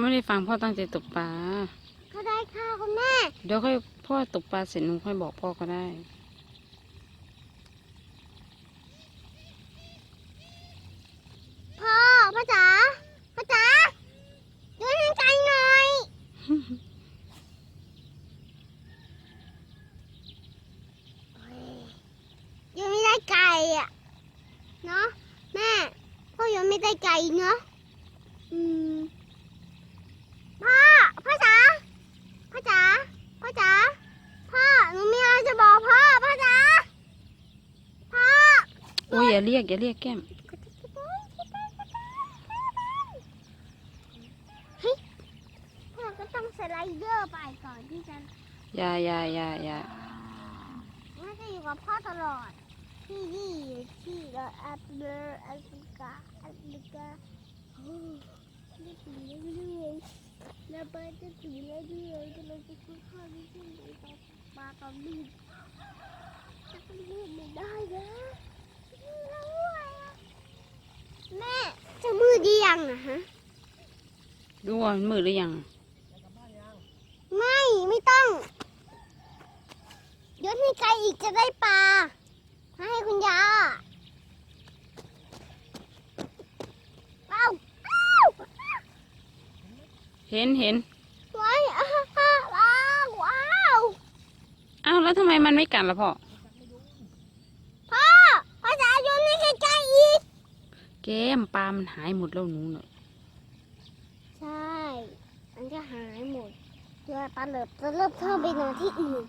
ไม่ได้ฟังพ่อตั้งใจตกปลาก็ได้ค่ะคุณแม่ เดี๋ยวค่อยพ่อตกปลาเสร็จหนูค่อยบอกพ่อก็ได้ พ่อพ่อจ๋าพ่อจ๋าโยนให้ไกลหน่อยโอ้ยโยนไม่ได้ไกลอะ เนาะแม่ พ่อโยนไม่ได้ไกลเนาะอืมพ่อพ่อจ๋าพ่อจ๋าพ่อจ๋าพ่อหนูมีอะไรจะบอกพ่อพ่อจ๋าพ่อ โอ้ยอย่าเรียกอย่าเรียกแก้มเฮ้ยเราก็ต้องสไลเดอร์ไปก่อนที่จะอย่าอย่าอย่าอย่าไม่จะอยู่กับพ่อตลอด ที่นี่อยู่ที่เราแอปเบอร์แอฟริกาแอฟริกาโอ้ไม่ถึงเรื่อยๆเราไปจะถึงเรื่อยๆจะเราจะคุยข้าวที่ที่ไหนต่อมาตอนนี้จะไปเล่นไม่ได้นะเราด้วยอะแม่ จะมือดียังอะฮะดูว่ามันมืดหรือยัง ไม่ไม่ต้องโยนให้ไกลอีกจะได้ปลาให้คุณยาว้าวว้าวเห็นเห็นว้าวว้าวว้าว อ้าวแล้วทำไมมันไม่กัดล่ะพ่อพ่อพ่อจ๋าโยนให้ไกลๆอีก แก้มปลามันหายหมดแล้วหนูเนอะใช่ มันจะหายหมดเพื่อปลาเหลิบจะเริ่มเข้าไปนอนที่อื่น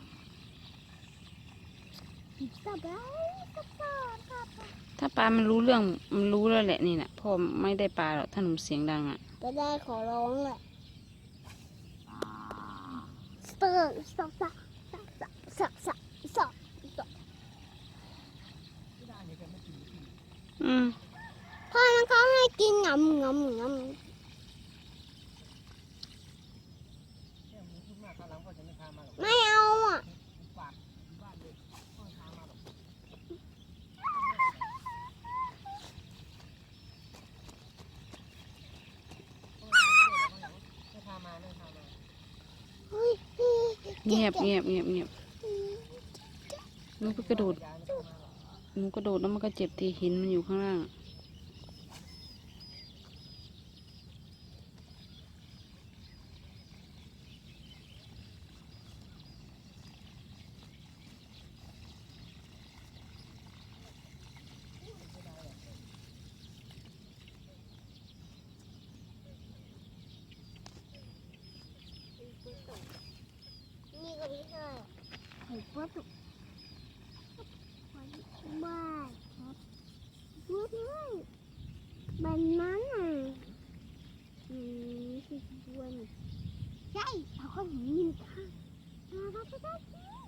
สบายสบายสบายถ้าปลามันรู้เรื่องมันรู้แล้วแหละนี่นะพ่อไม่ได้ปลาหรอกถ้าหนูเสียงดังอะก็ได้ขอร้องแหละสเตอร์สอบสอบสอบสอบสอบสอบสอบ อืม พ่อนั้น เขาให้กินงำงำงำไม่เอาอะเฮ้ยเงียบเงียบเงียบเงียบหนูก็กระโดดหนูกระโดดแล้วมันก็เจ็บทีหินมันอยู่ข้างล่าง นี่ก็ไม่ใช่หรือว่าถูกบ้าครับไม่ใช่มันนั้นอะอืมคือตัวนใช่เขาก็หนีนค่ะมาได้ได้ได้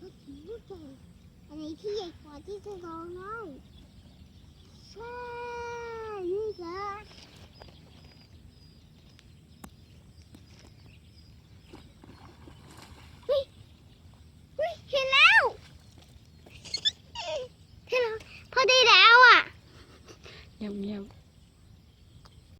ก็ถือว่าเก่งอันนี้ที่ใหญ่กว่าที่จะลองได้ใช่